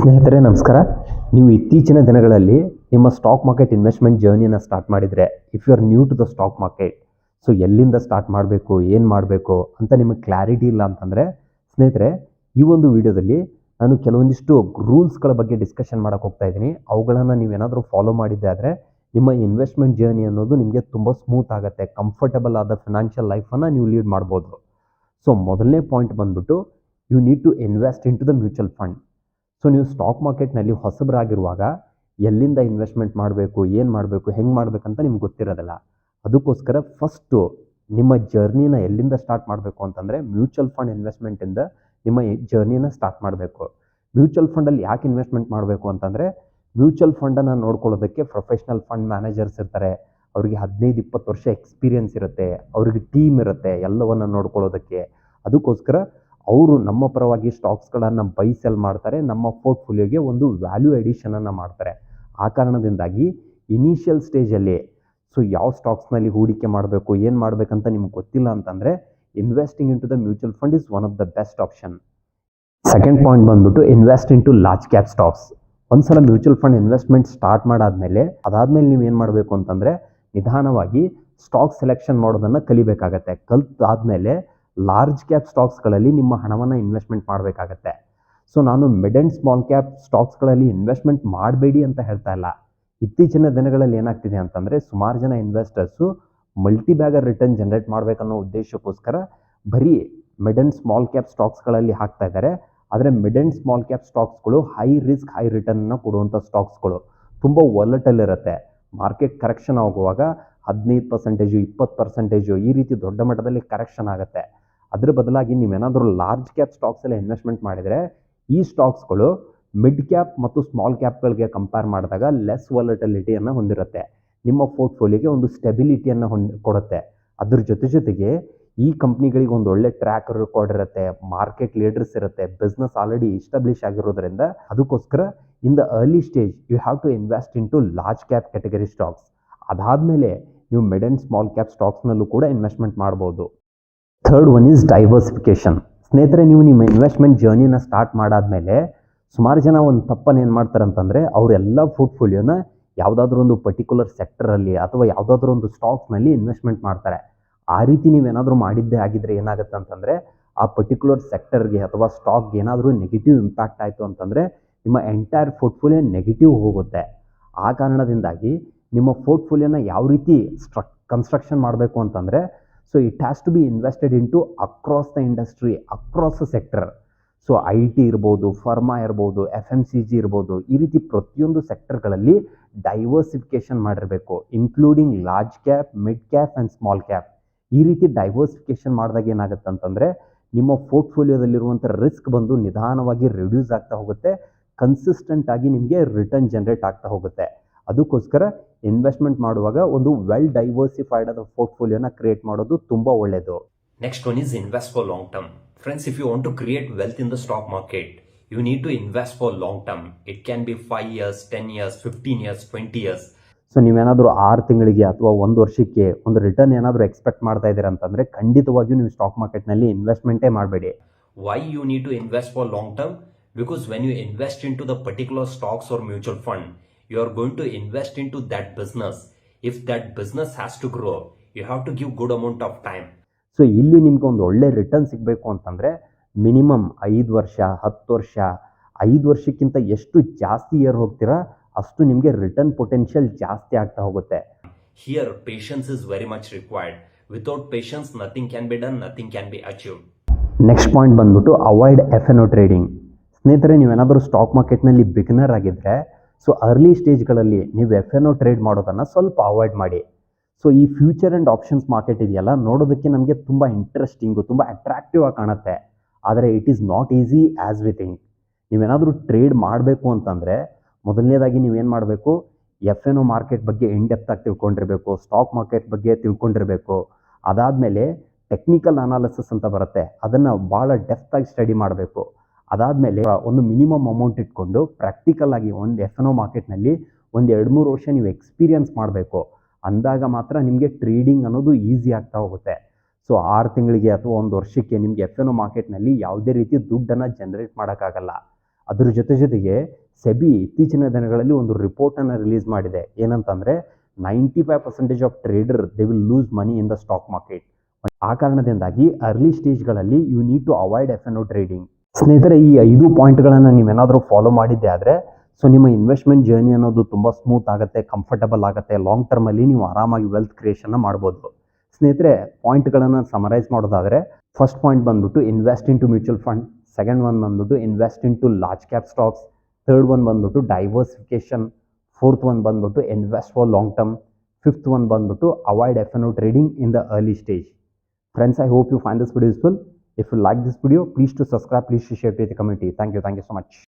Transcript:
ಸ್ನೇಹಿತರೆ, ನಮಸ್ಕಾರ. ನೀವು ಇತ್ತೀಚಿನ ದಿನಗಳಲ್ಲಿ ನಿಮ್ಮ ಸ್ಟಾಕ್ ಮಾರ್ಕೆಟ್ ಇನ್ವೆಸ್ಟ್ಮೆಂಟ್ ಜರ್ನಿಯನ್ನು ಸ್ಟಾರ್ಟ್ ಮಾಡಿದರೆ if you are new to the stock market so ಎಲ್ಲಿಂದ ಸ್ಟಾರ್ಟ್ ಮಾಡಬೇಕು, ಏನು ಮಾಡಬೇಕು ಅಂತ ನಿಮಗೆ ಕ್ಲಾರಿಟಿ ಇಲ್ಲ ಅಂತಂದರೆ, ಸ್ನೇಹಿತರೆ, ಈ ಒಂದು ವಿಡಿಯೋದಲ್ಲಿ ನಾನು ಕೆಲವೊಂದಿಷ್ಟು ರೂಲ್ಸ್ಗಳ ಬಗ್ಗೆ ಡಿಸ್ಕಷನ್ ಮಾಡೋಕೆ ಹೋಗ್ತಾ ಇದ್ದೀನಿ. ಅವುಗಳನ್ನು ನೀವೇನಾದರೂ ಫಾಲೋ ಮಾಡಿದ್ದೆ ಆದರೆ, ನಿಮ್ಮ ಇನ್ವೆಸ್ಟ್ಮೆಂಟ್ ಜರ್ನಿ ಅನ್ನೋದು ನಿಮಗೆ ತುಂಬ ಸ್ಮೂತ್ ಆಗುತ್ತೆ ಕಂಫರ್ಟಬಲ್ ಆದ ಫಿನಾನ್ಷಿಯಲ್ ಲೈಫನ್ನು ನೀವು ಲೀಡ್ ಮಾಡ್ಬೋದು. ಸೊ ಮೊದಲನೇ ಪಾಯಿಂಟ್ ಬಂದ್ಬಿಟ್ಟು you need to invest into the mutual fund so ನೀವು ಸ್ಟಾಕ್ ಮಾರ್ಕೆಟ್ನಲ್ಲಿ ಹೊಸಬರಾಗಿರುವಾಗ ಎಲ್ಲಿಂದ ಇನ್ವೆಸ್ಟ್ಮೆಂಟ್ ಮಾಡಬೇಕು, ಏನು ಮಾಡಬೇಕು, ಹೆಂಗೆ ಮಾಡಬೇಕಂತ ನಿಮ್ಗೆ ಗೊತ್ತಿರೋದಿಲ್ಲ. ಅದಕ್ಕೋಸ್ಕರ ಫಸ್ಟು ನಿಮ್ಮ ಜರ್ನಿನ ಎಲ್ಲಿಂದ ಸ್ಟಾರ್ಟ್ ಮಾಡಬೇಕು ಅಂತಂದರೆ ಮ್ಯೂಚುವಲ್ ಫಂಡ್ ಇನ್ವೆಸ್ಟ್ಮೆಂಟಿಂದ ನಿಮ್ಮ ಜರ್ನಿನ ಸ್ಟಾರ್ಟ್ ಮಾಡಬೇಕು. ಮ್ಯೂಚುವಲ್ ಫಂಡಲ್ಲಿ ಯಾಕೆ ಇನ್ವೆಸ್ಟ್ಮೆಂಟ್ ಮಾಡಬೇಕು ಅಂತಂದರೆ ಮ್ಯೂಚುವಲ್ ಫಂಡನ್ನು ನೋಡ್ಕೊಳ್ಳೋದಕ್ಕೆ ಪ್ರೊಫೆಷ್ನಲ್ ಫಂಡ್ ಮ್ಯಾನೇಜರ್ಸ್ ಇರ್ತಾರೆ. ಅವರಿಗೆ ಹದಿನೈದು, ಇಪ್ಪತ್ತು ವರ್ಷ ಎಕ್ಸ್ಪೀರಿಯನ್ಸ್ ಇರುತ್ತೆ. ಅವ್ರಿಗೆ ಟೀಮ್ ಇರುತ್ತೆ ಎಲ್ಲವನ್ನು ನೋಡ್ಕೊಳ್ಳೋದಕ್ಕೆ. ಅದಕ್ಕೋಸ್ಕರ ಅವರು ನಮ್ಮ ಪರವಾಗಿ ಸ್ಟಾಕ್ಸ್ಗಳನ್ನು ಬೈ ಸೆಲ್ ಮಾಡ್ತಾರೆ, ನಮ್ಮ ಪೋರ್ಟ್ಫೋಲಿಯೋಗೆ ಒಂದು ವ್ಯಾಲ್ಯೂ ಎಡಿಷನನ್ನು ಮಾಡ್ತಾರೆ. ಆ ಕಾರಣದಿಂದಾಗಿ ಇನಿಷಿಯಲ್ ಸ್ಟೇಜಲ್ಲಿ ಸೊ ಯಾವ ಸ್ಟಾಕ್ಸ್ನಲ್ಲಿ ಹೂಡಿಕೆ ಮಾಡಬೇಕು, ಏನು ಮಾಡಬೇಕಂತ ನಿಮ್ಗೆ ಗೊತ್ತಿಲ್ಲ ಅಂತಂದರೆ investing into the mutual fund is one of the best option second point ಬಂದ್ಬಿಟ್ಟು invest into large cap stocks ಒಂದ್ಸಲ ಮ್ಯೂಚುವಲ್ ಫಂಡ್ ಇನ್ವೆಸ್ಟ್ಮೆಂಟ್ ಸ್ಟಾರ್ಟ್ ಮಾಡಾದ್ಮೇಲೆ ಅದಾದ್ಮೇಲೆ ನೀವು ಏನು ಮಾಡಬೇಕು ಅಂತಂದರೆ ನಿಧಾನವಾಗಿ ಸ್ಟಾಕ್ ಸೆಲೆಕ್ಷನ್ ಮಾಡೋದನ್ನು ಕಲಿಬೇಕಾಗತ್ತೆ. ಕಲ್ತಾದ್ಮೇಲೆ ಲಾರ್ಜ್ ಕ್ಯಾಪ್ ಸ್ಟಾಕ್ಸ್ಗಳಲ್ಲಿ ನಿಮ್ಮ ಹಣವನ್ನು ಇನ್ವೆಸ್ಟ್ಮೆಂಟ್ ಮಾಡಬೇಕಾಗತ್ತೆ. ಸೊ ನಾನು ಮಿಡ್ ಆ್ಯಂಡ್ ಸ್ಮಾಲ್ ಕ್ಯಾಪ್ ಸ್ಟಾಕ್ಸ್ಗಳಲ್ಲಿ ಇನ್ವೆಸ್ಟ್ಮೆಂಟ್ ಮಾಡಬೇಡಿ ಅಂತ ಹೇಳ್ತಾ ಇಲ್ಲ. ಇತ್ತೀಚಿನ ದಿನಗಳಲ್ಲಿ ಏನಾಗ್ತಿದೆ ಅಂತಂದರೆ ಸುಮಾರು ಜನ investors multi bagger return generate ಮಾಡಬೇಕನ್ನೋ ಉದ್ದೇಶಕ್ಕೋಸ್ಕರ ಬರೀ ಮಿಡ್ ಆ್ಯಂಡ್ ಸ್ಮಾಲ್ ಕ್ಯಾಪ್ ಸ್ಟಾಕ್ಸ್ಗಳಲ್ಲಿ ಹಾಕ್ತಾ ಇದ್ದಾರೆ. ಆದರೆ ಮಿಡ್ ಆ್ಯಂಡ್ ಸ್ಮಾಲ್ ಕ್ಯಾಪ್ ಸ್ಟಾಕ್ಸ್ಗಳು ಹೈ ರಿಸ್ಕ್ ಹೈ ರಿಟರ್ನ್ನ ಕೊಡುವಂಥ ಸ್ಟಾಕ್ಸ್ಗಳು ತುಂಬ ಒಲಟಲ್ ಇರುತ್ತೆ ಮಾರ್ಕೆಟ್ ಕರೆಕ್ಷನ್ ಆಗುವಾಗ ಹದಿನೈದು ಪರ್ಸೆಂಟೇಜು ಇಪ್ಪತ್ತು ಪರ್ಸೆಂಟೇಜು ಈ ರೀತಿ ದೊಡ್ಡ ಮಟ್ಟದಲ್ಲಿ ಕರೆಕ್ಷನ್ ಆಗುತ್ತೆ. ಅದ್ರ ಬದಲಾಗಿ ನೀವೇನಾದರೂ ಲಾರ್ಜ್ ಕ್ಯಾಪ್ ಸ್ಟಾಕ್ಸಲ್ಲಿ ಇನ್ವೆಸ್ಟ್ಮೆಂಟ್ ಮಾಡಿದರೆ, ಈ ಸ್ಟಾಕ್ಸ್ಗಳು ಮಿಡ್ ಕ್ಯಾಪ್ ಮತ್ತು ಸ್ಮಾಲ್ ಕ್ಯಾಪ್ಗಳಿಗೆ ಕಂಪೇರ್ ಮಾಡಿದಾಗ ಲೆಸ್ ವಾಲಿಟಿಲಿಟಿಯನ್ನು ಹೊಂದಿರುತ್ತೆ. ನಿಮ್ಮ ಪೋರ್ಟ್ಫೋಲಿಯೋಗೆ ಒಂದು ಸ್ಟೆಬಿಲಿಟಿಯನ್ನು ಹೊಂದ್ ಕೊಡುತ್ತೆ. ಅದ್ರ ಜೊತೆ ಜೊತೆಗೆ ಈ ಕಂಪ್ನಿಗಳಿಗೆ ಒಂದು ಒಳ್ಳೆ ಟ್ರ್ಯಾಕ್ ರೆಕಾರ್ಡ್ ಇರುತ್ತೆ ಮಾರ್ಕೆಟ್ ಲೀಡರ್ಸ್ ಇರುತ್ತೆ ಬಿಸ್ನೆಸ್ ಆಲ್ರೆಡಿ ಇಸ್ಟಾಬ್ಲಿಷ್ ಆಗಿರೋದ್ರಿಂದ ಅದಕ್ಕೋಸ್ಕರ in the early stage you have to invest into large cap category stocks ಅದಾದಮೇಲೆ ನೀವು ಮಿಡ್ ಆ್ಯಂಡ್ ಸ್ಮಾಲ್ ಕ್ಯಾಪ್ ಸ್ಟಾಕ್ಸ್ನಲ್ಲೂ ಕೂಡ ಇನ್ವೆಸ್ಟ್ಮೆಂಟ್ ಮಾಡ್ಬೋದು. ಥರ್ಡ್ ಒನ್ ಈಸ್ ಡೈವರ್ಸಿಫಿಕೇಷನ್ ಸ್ನೇಹಿತರೆ, ನೀವು ನಿಮ್ಮ ಇನ್ವೆಸ್ಟ್ಮೆಂಟ್ ಜರ್ನಿನ ಸ್ಟಾರ್ಟ್ ಮಾಡಾದ್ಮೇಲೆ ಸುಮಾರು ಜನ ಒಂದು ತಪ್ಪನ್ನು ಏನು ಮಾಡ್ತಾರೆ ಅಂತಂದರೆ, ಅವರೆಲ್ಲ ಪೋರ್ಟ್ಫೋಲಿಯೋನ ಯಾವುದಾದ್ರೂ ಒಂದು ಪರ್ಟಿಕ್ಯುಲರ್ ಸೆಕ್ಟರಲ್ಲಿ ಅಥವಾ ಯಾವುದಾದ್ರೂ ಒಂದು ಸ್ಟಾಕ್ಸ್ನಲ್ಲಿ ಇನ್ವೆಸ್ಟ್ಮೆಂಟ್ ಮಾಡ್ತಾರೆ. ಆ ರೀತಿ ನೀವೇನಾದರೂ ಮಾಡಿದ್ದೇ ಆಗಿದ್ರೆ ಏನಾಗುತ್ತೆ ಅಂತಂದರೆ, ಆ ಪರ್ಟಿಕ್ಯುಲರ್ ಸೆಕ್ಟರ್ಗೆ ಅಥವಾ ಸ್ಟಾಕ್ಗೆ ಏನಾದರೂ ನೆಗೆಟಿವ್ ಇಂಪ್ಯಾಕ್ಟ್ ಆಯಿತು ಅಂತಂದರೆ, ನಿಮ್ಮ ಎಂಟೈರ್ ಪೋರ್ಟ್ಫೋಲಿಯೋ ನೆಗೆಟಿವ್ ಹೋಗುತ್ತೆ. ಆ ಕಾರಣದಿಂದಾಗಿ ನಿಮ್ಮ ಪೋರ್ಟ್ಫೋಲಿಯೋನ ಯಾವ ರೀತಿ ಸ್ಟ್ರಕ್ ಕನ್ಸ್ಟ್ರಕ್ಷನ್ ಮಾಡಬೇಕು ಅಂತಂದರೆ so it has to be invested into across the industry across the sector so I T ಇರ್ಬೋದು ಫರ್ಮಾ ಇರ್ಬೋದು ಎಫ್ ಎಂ ಸಿ ಜಿ ಇರ್ಬೋದು, ಈ ರೀತಿ ಪ್ರತಿಯೊಂದು ಸೆಕ್ಟರ್ಗಳಲ್ಲಿ ಡೈವರ್ಸಿಫಿಕೇಷನ್ ಮಾಡಿರಬೇಕು including large cap mid cap and small cap ಈ ರೀತಿ ಡೈವರ್ಸಿಫಿಕೇಷನ್ ಮಾಡಿದಾಗ ಏನಾಗುತ್ತೆ ಅಂತಂದರೆ ನಿಮ್ಮ ಪೋರ್ಟ್ಫೋಲಿಯೋದಲ್ಲಿರುವಂಥ ರಿಸ್ಕ್ ಬಂದು ನಿಧಾನವಾಗಿ ರಿಡ್ಯೂಸ್ ಆಗ್ತಾ ಹೋಗುತ್ತೆ ಕನ್ಸಿಸ್ಟೆಂಟ್ ಆಗಿ ನಿಮಗೆ ರಿಟರ್ನ್ ಜನರೇಟ್ ಆಗ್ತಾ ಹೋಗುತ್ತೆ. ಅದಕ್ಕೋಸ್ಕರ ಇನ್ವೆಸ್ಟ್ಮೆಂಟ್ ಮಾಡುವಾಗ ಒಂದು ವೆಲ್ ಡೈವರ್ಸಿಫೈಡ್ ಆದ ಪೋರ್ಟ್ಫೋಲಿಯೋನ ಕ್ರಿಯೇಟ್ ಮಾಡೋದು ತುಂಬಾ ಒಳ್ಳೇದು. Next one is invest for long term friends if you want to create wealth in the stock market you need to invest for long term it can be five years ten years fifteen years twenty years so ನೀವೇನಾದರೂ ಆರು ತಿಂಗಳಿಗೆ ಅಥವಾ ಒಂದು ವರ್ಷಕ್ಕೆ ಒಂದು return ಏನಾದರೂ expect ಮಾಡ್ತಾ ಇದ್ದೀರಾ ಅಂತಂದರೆ ಖಂಡಿತವಾಗಿಯೂ ನೀವು ಸ್ಟಾಕ್ ಮಾರ್ಕೆಟ್ನಲ್ಲಿ ಇನ್ವೆಸ್ಟ್ಮೆಂಟೇ ಮಾಡಬೇಡಿ. Why you need to invest for long term because when you invest into the particular stocks or mutual fund you are going to invest into that business. If that business has to grow, you have to give good amount of time. So ಇಲ್ಲಿ ನಿಮ್ಗೆ ಒಂದು ಒಳ್ಳೆ return ಸಿಗಬೇಕು ಅಂತಂದರೆ minimum ಐದು ವರ್ಷ ಹತ್ತು ವರ್ಷ ಐದು ವರ್ಷಕ್ಕಿಂತ ಎಷ್ಟು ಜಾಸ್ತಿ ಇಯರ್ ಹೋಗ್ತೀರಾ ಅಷ್ಟು ನಿಮಗೆ ರಿಟರ್ನ್ ಪೊಟೆನ್ಷಿಯಲ್ ಜಾಸ್ತಿ ಆಗ್ತಾ ಹೋಗುತ್ತೆ Here, patience is very much required. Without patience, nothing can be done, nothing can be achieved. Next point ಬಂದ್ಬಿಟ್ಟು avoid F N O trading ಸ್ನೇಹಿತರೆ ನೀವೇನಾದರೂ ಸ್ಟಾಕ್ ಮಾರ್ಕೆಟ್ನಲ್ಲಿ ಬಿಗಿನರ್ ಆಗಿದ್ದರೆ ಸೊ ಅರ್ಲಿ ಸ್ಟೇಜ್ಗಳಲ್ಲಿ ನೀವು ಎಫ್ ಎನ್ ಒ trade ಮಾಡೋದನ್ನು ಸ್ವಲ್ಪ ಅವಾಯ್ಡ್ ಮಾಡಿ. So ಈ ಫ್ಯೂಚರ್ ಆ್ಯಂಡ್ ಆಪ್ಷನ್ಸ್ ಮಾರ್ಕೆಟ್ ಇದೆಯಲ್ಲ, ನೋಡೋದಕ್ಕೆ ನಮಗೆ ತುಂಬ ಇಂಟ್ರೆಸ್ಟಿಂಗು ತುಂಬ ಅಟ್ರಾಕ್ಟಿವ್ ಆಗಿ ಕಾಣುತ್ತೆ. ಆದರೆ it is not easy as we think ನೀವೇನಾದರೂ ಟ್ರೇಡ್ ಮಾಡಬೇಕು ಅಂತಂದರೆ, ಮೊದಲನೇದಾಗಿ ನೀವೇನು ಮಾಡಬೇಕು? ಎಫ್ ಎನ್ ಒ ಮಾರ್ಕೆಟ್ ಬಗ್ಗೆ ಆಗಿ ತಿಳ್ಕೊಂಡಿರಬೇಕು ಸ್ಟಾಕ್ ಮಾರ್ಕೆಟ್ ಬಗ್ಗೆ ತಿಳ್ಕೊಂಡಿರಬೇಕು. ಅದಾದಮೇಲೆ ಟೆಕ್ನಿಕಲ್ ಅನಾಲಿಸಿಸ್ ಅಂತ ಬರುತ್ತೆ. ಅದನ್ನು ಭಾಳ ಡೆಪ್ತ್ ಆಗಿ ಸ್ಟಡಿ ಮಾಡಬೇಕು. ಅದಾದಮೇಲೆ ಒಂದು ಮಿನಿಮಮ್ ಅಮೌಂಟ್ ಇಟ್ಕೊಂಡು ಪ್ರಾಕ್ಟಿಕಲ್ ಆಗಿ ಒಂದು ಎಫ್ ಎನ್ ಒ ಮಾರ್ಕೆಟ್ನಲ್ಲಿ ಒಂದು ಎರಡು ಮೂರು ವರ್ಷ ನೀವು ಎಕ್ಸ್ಪೀರಿಯನ್ಸ್ ಮಾಡಬೇಕು. ಅಂದಾಗ ಮಾತ್ರ ನಿಮಗೆ ಟ್ರೇಡಿಂಗ್ ಅನ್ನೋದು ಈಸಿ ಆಗ್ತಾ ಹೋಗುತ್ತೆ. ಸೊ ಆರು ತಿಂಗಳಿಗೆ ಅಥವಾ ಒಂದು ವರ್ಷಕ್ಕೆ ನಿಮಗೆ ಎಫ್ ಎನ್ ಒ ಮಾರ್ಕೆಟ್ನಲ್ಲಿ ಯಾವುದೇ ರೀತಿ ದುಡ್ಡನ್ನು ಜನರೇಟ್ ಮಾಡೋಕ್ಕಾಗಲ್ಲ. ಅದ್ರ ಜೊತೆ ಜೊತೆಗೆ ಸೆಬಿ ಇತ್ತೀಚಿನ ದಿನಗಳಲ್ಲಿ ಒಂದು ರಿಪೋರ್ಟನ್ನು ರಿಲೀಸ್ ಮಾಡಿದೆ. ಏನಂತಂದರೆ ninety five percentage of trader they will lose money in the stock market ಆ ಕಾರಣದಿಂದಾಗಿ early ಸ್ಟೇಜ್ಗಳಲ್ಲಿ you need to avoid F N trading ಸ್ನೇಹಿತರೆ, ಈ ಐದು ಪಾಯಿಂಟ್ಗಳನ್ನು ನೀವೇನಾದರೂ ಫಾಲೋ ಮಾಡಿದ್ದೆ ಆದರೆ ಸೊ ನಿಮ್ಮ ಇನ್ವೆಸ್ಟ್ಮೆಂಟ್ ಜರ್ನಿ ಅನ್ನೋದು ತುಂಬ ಸ್ಮೂತ್ ಆಗುತ್ತೆ ಕಂಫರ್ಟಬಲ್ ಆಗುತ್ತೆ ಲಾಂಗ್ ಟರ್ಮಲ್ಲಿ ನೀವು ಆರಾಮಾಗಿ ವೆಲ್ತ್ ಕ್ರಿಯೇಷನ್ನ ಮಾಡ್ಬೋದು ಸ್ನೇಹಿತರೆ, ಪಾಯಿಂಟ್ಗಳನ್ನು ಸಮರೈಸ್ ಮಾಡೋದಾದರೆ ಫಸ್ಟ್ ಪಾಯಿಂಟ್ ಬಂದ್ಬಿಟ್ಟು invest into mutual fund second one ಬಂದ್ಬಿಟ್ಟು invest into large cap stocks third one ಬಂದ್ಬಿಟ್ಟು ಡೈವರ್ಸಿಫಿಕೇಶನ್ ಫೋರ್ತ್ ಒನ್ ಬಂದ್ಬಿಟ್ಟು invest for long term fifth one ಬಂದ್ಬಿಟ್ಟು avoid F N trading in the early stage friends I hope you fine this video useful. If you like this video, please to subscribe, please to share it with the community. Thank you. Thank you so much.